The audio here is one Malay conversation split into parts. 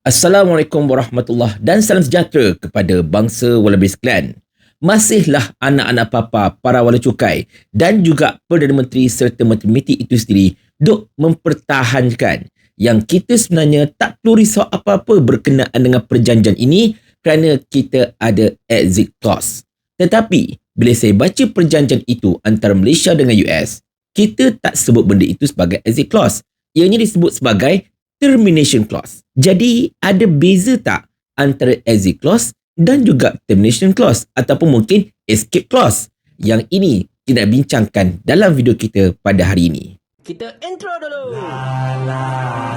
Assalamualaikum warahmatullahi dan salam sejahtera kepada bangsa Wallabies Clan. Masihlah anak-anak papa para wala cukai dan juga Perdana Menteri serta Menteri itu sendiri duk mempertahankan yang kita sebenarnya tak perlu risau apa-apa berkenaan dengan perjanjian ini kerana kita ada exit clause. Tetapi bila saya baca perjanjian itu antara Malaysia dengan US, kita tak sebut benda itu sebagai exit clause. Ianya disebut sebagai termination clause. Jadi ada beza tak antara exit clause dan juga termination clause ataupun mungkin escape clause? Yang ini kita bincangkan dalam video kita pada hari ini. Kita intro dulu. La la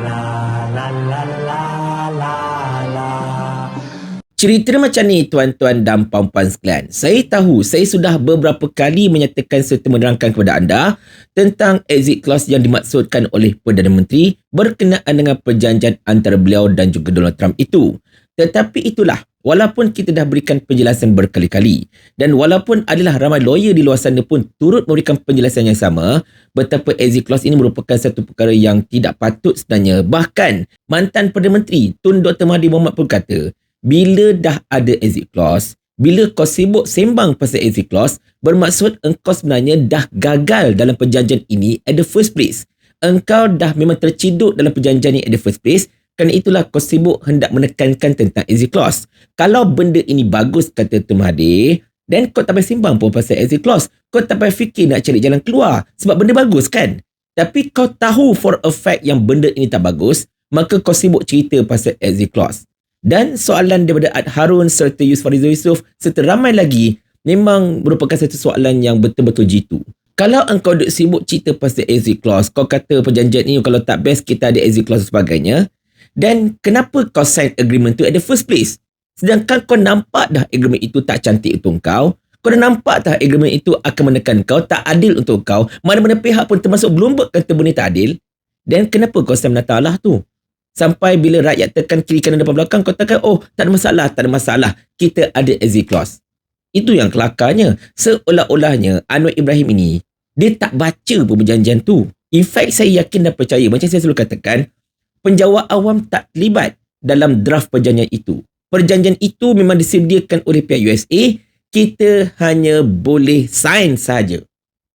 la la la la la. Cerita macam ni tuan-tuan dan puan-puan sekalian. Saya tahu saya sudah beberapa kali menyatakan serta menerangkan kepada anda tentang exit clause yang dimaksudkan oleh Perdana Menteri berkenaan dengan perjanjian antara beliau dan juga Donald Trump itu. Tetapi itulah, walaupun kita dah berikan penjelasan berkali-kali dan walaupun adalah ramai lawyer di luar sana pun turut memberikan penjelasan yang sama betapa exit clause ini merupakan satu perkara yang tidak patut sebenarnya. Bahkan mantan Perdana Menteri Tun Dr. Mahathir Mohamad pun kata, bila dah ada exit clause, bila kau sibuk sembang pasal exit clause, bermaksud engkau sebenarnya dah gagal dalam perjanjian ini at the first place. Engkau dah memang terciduk dalam perjanjian ini at the first place kerana itulah kau sibuk hendak menekankan tentang exit clause. Kalau benda ini bagus kata Tun Mahathir, then kau tak payah simbang pun pasal exit clause. Kau tak payah fikir nak cari jalan keluar sebab benda bagus kan? Tapi kau tahu for a fact yang benda ini tak bagus, maka kau sibuk cerita pasal exit clause. Dan soalan daripada Ad Harun serta Yusuf Farizul Yusuf serta ramai lagi memang merupakan satu soalan yang betul-betul jitu. Kalau engkau duk sibuk cerita pasal exit clause, kau kata perjanjian ini kalau tak best kita ada exit clause sebagainya, dan kenapa kau sign agreement tu at the first place? Sedangkan kau nampak dah agreement itu tak cantik untuk kau. Kau dah nampak dah agreement itu akan menekan kau, tak adil untuk kau. Mana-mana pihak pun termasuk Bloomberg kata benda tak adil. Dan kenapa kau sign menata Allah tu? Sampai bila rakyat tekan kiri kanan depan belakang, kau takkan, oh tak ada masalah, tak ada masalah. Kita ada exit clause. Itu yang kelakarnya. Seolah-olahnya Anwar Ibrahim ini, dia tak baca pun perjanjian tu. In fact, saya yakin dan percaya. Macam saya selalu katakan, penjawat awam tak terlibat dalam draft perjanjian itu. Perjanjian itu memang disediakan oleh pihak USA, kita hanya boleh sign saja.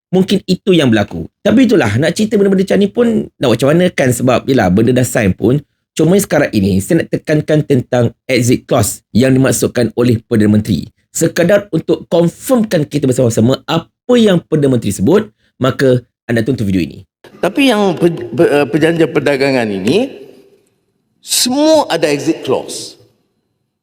Mungkin itu yang berlaku. Tapi itulah, nak cerita benda-benda macam ni pun nak macam mana kan sebab yelah, benda dah sign pun. Cuma sekarang ini, saya nak tekankan tentang exit clause yang dimaksudkan oleh Perdana Menteri. Sekadar untuk confirmkan kita bersama-sama apa yang Perdana Menteri sebut, maka anda tonton video ini. Tapi yang eh, perjanjian perdagangan ini semua ada exit clause.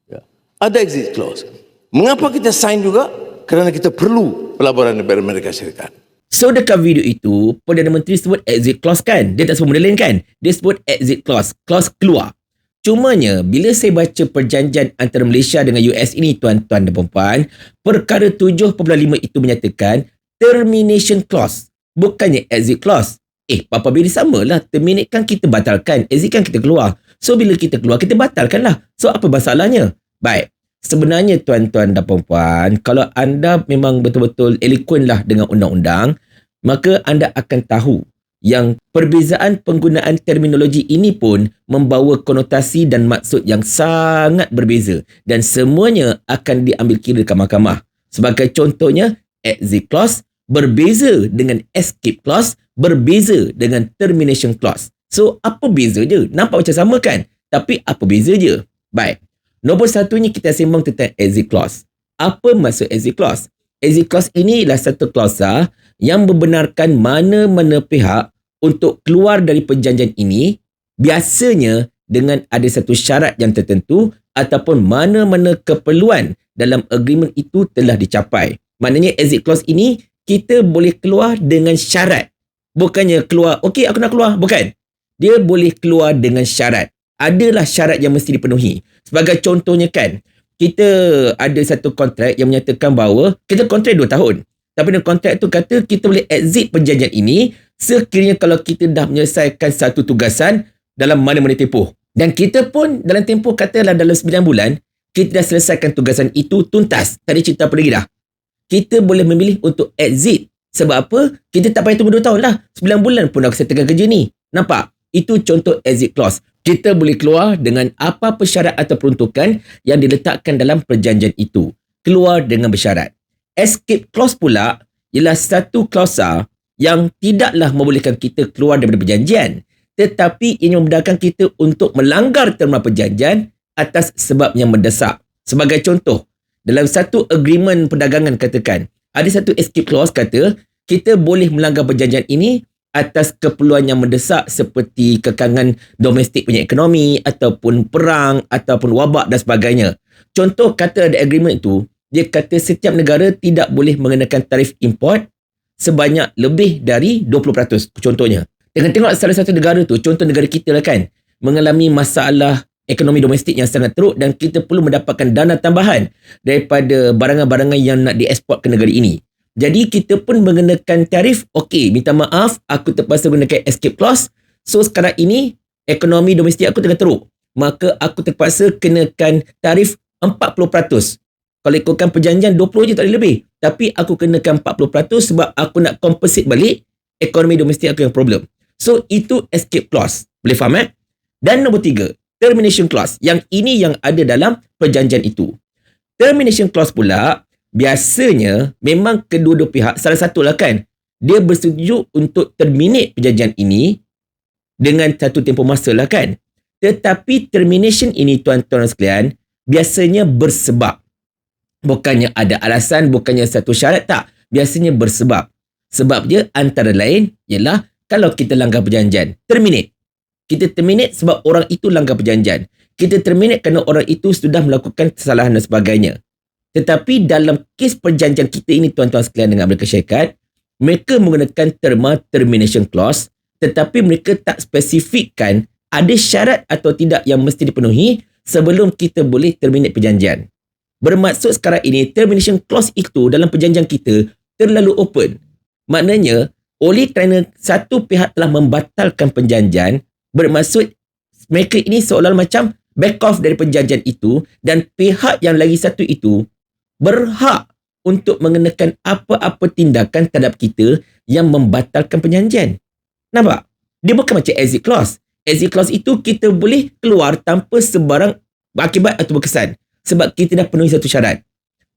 Ya. Ada exit clause. Mengapa kita sign juga? Kerana kita perlu pelaburan negara Amerika Syarikat. So dekat video itu, Perdana Menteri sebut exit clause kan? Dia tak sebut benda lain kan? Dia sebut exit clause. Clause keluar. Cumanya, bila saya baca perjanjian antara Malaysia dengan US ini, tuan-tuan dan puan perkara 7.5 itu menyatakan termination clause. Bukannya exit clause. Eh, Papa Billy sama lah. Terminate kan kita batalkan. Exit kan kita keluar. So, bila kita keluar, kita batalkan lah. So, apa masalahnya? Baik. Sebenarnya, tuan-tuan dan puan kalau anda memang betul-betul eloquent lah dengan undang-undang, maka anda akan tahu yang perbezaan penggunaan terminologi ini pun membawa konotasi dan maksud yang sangat berbeza dan semuanya akan diambil kira dekat mahkamah. Sebagai contohnya, exit clause berbeza dengan escape clause berbeza dengan termination clause. So, apa beza je? Nampak macam sama kan? Tapi apa beza je? Baik. Nombor satunya kita sembang tentang exit clause. Apa maksud exit clause? Exit clause ini adalah satu klausa yang membenarkan mana-mana pihak untuk keluar dari perjanjian ini biasanya dengan ada satu syarat yang tertentu ataupun mana-mana keperluan dalam agreement itu telah dicapai. Maknanya exit clause ini kita boleh keluar dengan syarat bukannya keluar, okey aku nak keluar. Bukan. Dia boleh keluar dengan syarat. Adalah syarat yang mesti dipenuhi. Sebagai contohnya kan, kita ada satu kontrak yang menyatakan bahawa kita kontrak 2 tahun. Tapi dalam kontrak tu kata kita boleh exit perjanjian ini sekiranya kalau kita dah menyelesaikan satu tugasan dalam mana-mana tempoh. Dan kita pun dalam tempoh katalah dalam 9 bulan, kita dah selesaikan tugasan itu tuntas. Tadi cerita apa lagi dah? Kita boleh memilih untuk exit sebab apa? Kita tak payah tunggu 2 tahun lah. 9 bulan pun aku settlekan kerja ni. Nampak? Itu contoh exit clause. Kita boleh keluar dengan apa-apa syarat atau peruntukan yang diletakkan dalam perjanjian itu. Keluar dengan bersyarat. Escape clause pula ialah satu klausa yang tidaklah membolehkan kita keluar daripada perjanjian tetapi ini memudahkan kita untuk melanggar terma perjanjian atas sebab yang mendesak. Sebagai contoh, dalam satu agreement perdagangan katakan, ada satu escape clause kata kita boleh melanggar perjanjian ini atas keperluan yang mendesak seperti kekangan domestik punya ekonomi ataupun perang ataupun wabak dan sebagainya. Contoh kata ada agreement itu, dia kata setiap negara tidak boleh mengenakan tarif import sebanyak lebih dari 20% contohnya. Dengan tengok salah satu negara tu, contoh negara kita lah kan, mengalami masalah ekonomi domestik yang sangat teruk dan kita perlu mendapatkan dana tambahan daripada barangan-barangan yang nak dieksport ke negara ini. Jadi kita pun mengenakan tarif, okey, minta maaf, aku terpaksa menggunakan escape clause. So sekarang ini, ekonomi domestik aku tengah teruk. Maka aku terpaksa kenakan tarif 40%. Kalau ikutkan perjanjian 20 je tak boleh lebih. Tapi aku kenakan 40% sebab aku nak compensate balik ekonomi domestik aku yang problem. So itu escape clause. Boleh faham eh? Dan nombor tiga, termination clause. Yang ini yang ada dalam perjanjian itu. Termination clause pula biasanya memang kedua-dua pihak salah satu lah kan dia bersetuju untuk terminate perjanjian ini dengan satu tempoh masa lah kan. Tetapi termination ini tuan-tuan sekalian biasanya bersebab. Bukannya ada alasan, bukannya satu syarat tak. Biasanya bersebab. Sebab dia antara lain ialah kalau kita langgar perjanjian, terminate. Kita terminate sebab orang itu langgar perjanjian. Kita terminate kerana orang itu sudah melakukan kesalahan dan sebagainya. Tetapi dalam kes perjanjian kita ini tuan-tuan sekalian dengan Amerika Syarikat, mereka menggunakan terma termination clause tetapi mereka tak spesifikkan ada syarat atau tidak yang mesti dipenuhi sebelum kita boleh terminate perjanjian. Bermaksud sekarang ini termination clause itu dalam perjanjian kita terlalu open. Maknanya oleh kerana satu pihak telah membatalkan perjanjian, bermaksud mereka ini seolah macam back off dari perjanjian itu dan pihak yang lagi satu itu berhak untuk mengenakan apa-apa tindakan terhadap kita yang membatalkan perjanjian. Nampak? Dia bukan macam exit clause. Exit clause itu kita boleh keluar tanpa sebarang akibat atau berkesan sebab kita dah penuhi satu syarat.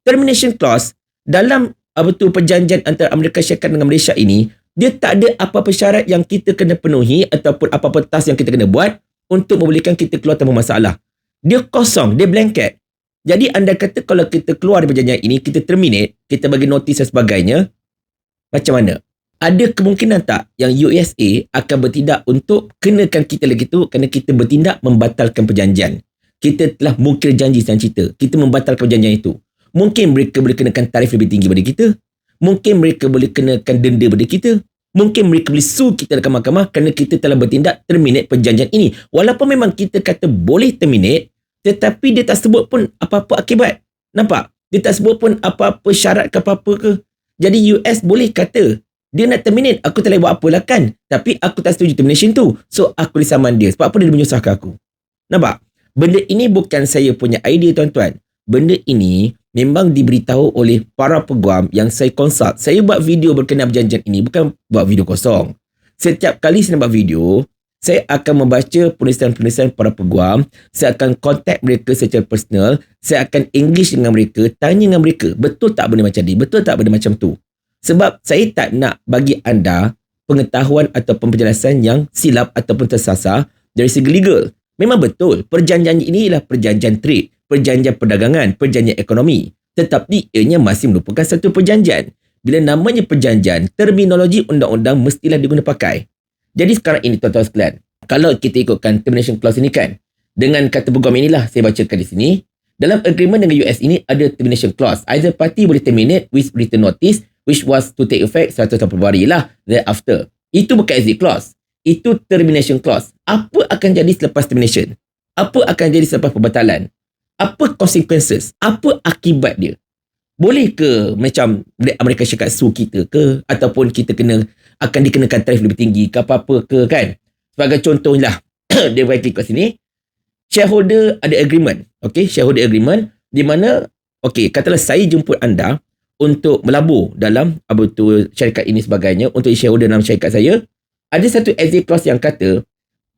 Termination clause dalam apa tu perjanjian antara Amerika Syarikat dengan Malaysia ini dia tak ada apa-apa syarat yang kita kena penuhi ataupun apa-apa task yang kita kena buat untuk membolehkan kita keluar tanpa masalah. Dia kosong, dia blanket. Jadi anda kata kalau kita keluar dari perjanjian ini, kita terminate, kita bagi notis dan sebagainya, macam mana? Ada kemungkinan tak yang USA akan bertindak untuk kenakan kita lagi tu kerana kita bertindak membatalkan perjanjian. Kita telah mungkir janji dan cerita. Kita membatalkan perjanjian itu. Mungkin mereka boleh kenakan tarif lebih tinggi pada kita. Mungkin mereka boleh kenakan denda pada kita. Mungkin mereka boleh sue kita dekat mahkamah kerana kita telah bertindak terminate perjanjian ini. Walaupun memang kita kata boleh terminate, tetapi dia tak sebut pun apa-apa akibat. Nampak? Dia tak sebut pun apa-apa syarat ke apa-apa ke. Jadi US boleh kata, dia nak terminate, aku tak boleh buat apalah kan. Tapi aku tak setuju termination tu. So, aku disaman dia. Sebab apa dia menyusahkan aku? Nampak? Benda ini bukan saya punya idea tuan-tuan. Benda ini memang diberitahu oleh para peguam yang saya konsult. Saya buat video berkenaan perjanjian ini bukan buat video kosong. Setiap kali saya buat video, saya akan membaca penulisan-penulisan para peguam, saya akan contact mereka secara personal, saya akan engage dengan mereka, tanya dengan mereka, betul tak benda macam ni? Betul tak benda macam tu? Sebab saya tak nak bagi anda pengetahuan atau penjelasan yang silap ataupun tersasar dari segi legal. Memang betul, perjanjian ini ialah perjanjian trade perjanjian perdagangan, perjanjian ekonomi. Tetapi ianya masih merupakan satu perjanjian. Bila namanya perjanjian, terminologi undang-undang mestilah digunakan pakai. Jadi sekarang ini tuan-tuan sekalian, kalau kita ikutkan termination clause ini kan, dengan kata peguam inilah saya bacakan di sini, dalam agreement dengan US ini ada termination clause. Either party boleh terminate with written notice which was to take effect 1 Februari lah thereafter. Itu bukan exit clause. Itu termination clause. Apa akan jadi selepas termination? Apa akan jadi selepas pembatalan? apa consequences apa akibat dia boleh ke macam Amerika Syarikat sue kita ke? Ataupun kita kena akan dikenakan tarif lebih tinggi ke apa-apa ke kan? Sebagai contohnya dia bagi kat sini shareholder ada agreement okay? Shareholder agreement di mana okay katalah saya jemput anda untuk melabur dalam apa tu syarikat ini sebagainya untuk shareholder dalam syarikat saya ada satu exit clause yang kata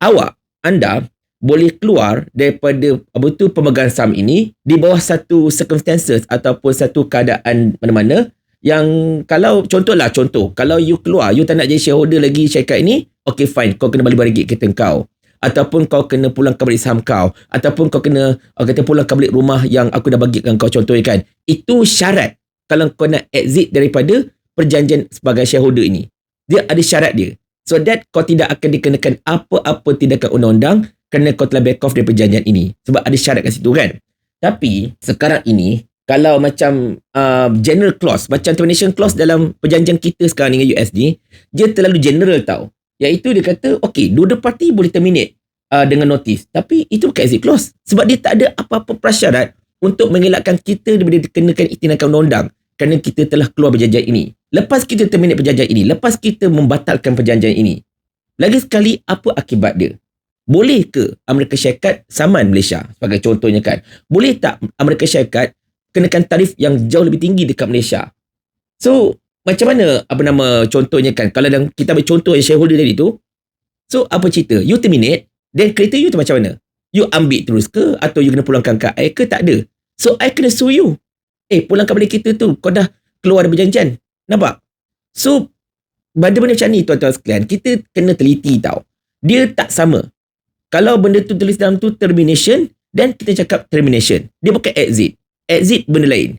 awak anda boleh keluar daripada apa tu pemegang saham ini di bawah satu circumstances ataupun satu keadaan mana-mana yang kalau contohlah contoh kalau you keluar you tak nak jadi shareholder lagi syarikat ini okay fine kau kena balik balik kereta kau. Ataupun kau kena pulangkan balik saham kau. Ataupun kau kena uh, kata pulangkan balik rumah yang aku dah bagikan kau contohnya kan itu syarat kalau kau nak exit daripada perjanjian sebagai shareholder ini. Dia ada syarat dia. So that kau tidak akan dikenakan apa-apa tindakan undang-undang kerana kau telah back off dari perjanjian ini. Sebab ada syarat kat situ kan. Tapi sekarang ini kalau macam uh, general clause, macam termination clause dalam perjanjian kita sekarang dengan US ni, dia terlalu general tau. Iaitu dia kata, okay, dua-dua parti boleh terminate uh, dengan notice. Tapi itu bukan exit clause. Sebab dia tak ada apa-apa prasyarat untuk mengelakkan kita daripada dikenakan tindakan undang-undang kerana kita telah keluar perjanjian ini. Lepas kita terminate perjanjian ini, lepas kita membatalkan perjanjian ini, lagi sekali apa akibat dia? Boleh ke Amerika Syarikat saman Malaysia sebagai contohnya kan? Boleh tak Amerika Syarikat kenakan tarif yang jauh lebih tinggi dekat Malaysia? So, macam mana apa nama contohnya kan? Kalau dalam kita ambil contoh yang shareholder tadi tu, so apa cerita? You terminate, then kereta you tu macam mana? You ambil terus ke atau you kena pulangkan ke I ke tak ada? So, I kena sue you. Eh, pulangkan balik kereta tu. Kau dah keluar dari perjanjian. Nampak? So, benda-benda macam ni tuan-tuan sekalian, kita kena teliti tau. Dia tak sama. Kalau benda tu tulis dalam tu termination, dan kita cakap termination. Dia bukan exit. Exit benda lain.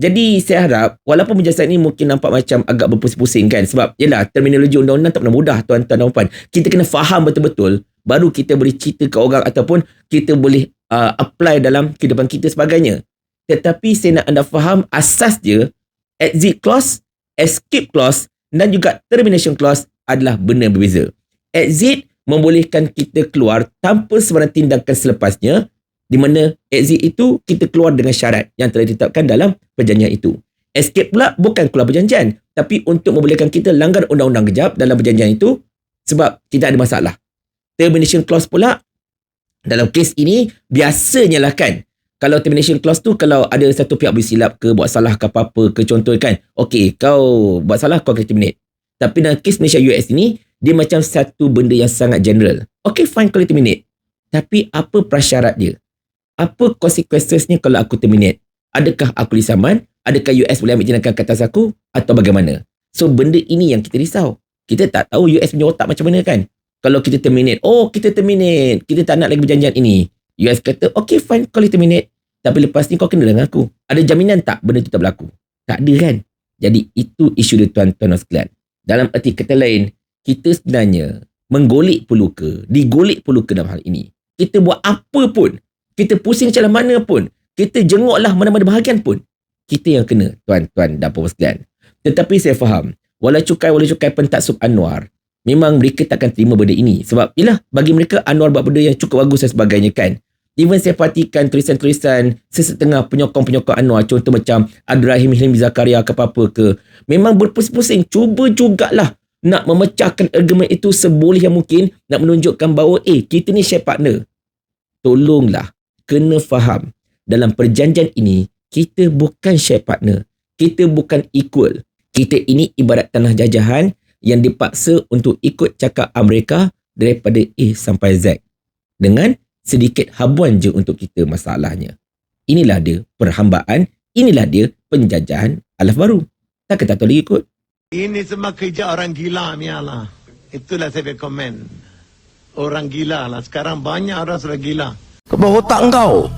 Jadi saya harap walaupun penjelasan ni mungkin nampak macam agak berpusing-pusing kan sebab yalah terminologi undang-undang tak pernah mudah tuan-tuan dan puan. Kita kena faham betul-betul baru kita boleh cerita ke orang ataupun kita boleh uh, apply dalam kehidupan kita sebagainya. Tetapi saya nak anda faham asas dia exit clause, escape clause dan juga termination clause adalah benda berbeza. Exit membolehkan kita keluar tanpa sebarang tindakan selepasnya di mana exit itu kita keluar dengan syarat yang telah ditetapkan dalam perjanjian itu. Escape pula bukan keluar perjanjian tapi untuk membolehkan kita langgar undang-undang kejap dalam perjanjian itu sebab tidak ada masalah. Termination clause pula dalam kes ini biasanya lah kan kalau termination clause tu kalau ada satu pihak bersilap ke buat salah ke apa-apa ke contoh kan okey kau buat salah kau kena terminate tapi dalam kes Malaysia US ini dia macam satu benda yang sangat general. Okay, fine kalau terminate. Tapi apa prasyarat dia? Apa consequences ni kalau aku terminate? Adakah aku disaman? Adakah US boleh ambil tindakan ke atas aku? Atau bagaimana? So, benda ini yang kita risau. Kita tak tahu US punya otak macam mana kan? Kalau kita terminate, oh kita terminate. Kita tak nak lagi perjanjian ini. US kata, okay fine kalau terminate. Tapi lepas ni kau kena dengan aku. Ada jaminan tak benda tu tak berlaku? Tak ada kan? Jadi itu isu dia tuan-tuan sekalian. Dalam erti kata lain, kita sebenarnya menggolik peluka, digolik peluka dalam hal ini. Kita buat apa pun, kita pusing macam mana pun, kita jenguklah mana-mana bahagian pun, kita yang kena, tuan-tuan dan puan sekalian. Tetapi saya faham, walau cukai walau cukai pentaksub Anwar, memang mereka takkan terima benda ini. Sebab, ialah, bagi mereka Anwar buat benda yang cukup bagus dan sebagainya kan. Even saya perhatikan tulisan-tulisan sesetengah penyokong-penyokong Anwar, contoh macam Abdurrahim Hilmi Zakaria ke apa-apa ke, memang berpusing-pusing, cuba jugalah nak memecahkan argument itu seboleh yang mungkin nak menunjukkan bahawa eh kita ni share partner. Tolonglah kena faham. Dalam perjanjian ini kita bukan share partner. Kita bukan equal. Kita ini ibarat tanah jajahan yang dipaksa untuk ikut cakap Amerika daripada A sampai Z. Dengan sedikit habuan je untuk kita masalahnya. Inilah dia perhambaan inilah dia penjajahan alaf baru. Tak kata tahu lagi kot Ini semua kerja orang gila lah. Itulah saya komen. Orang gila lah. Sekarang banyak orang sudah gila. Kepala otak kau.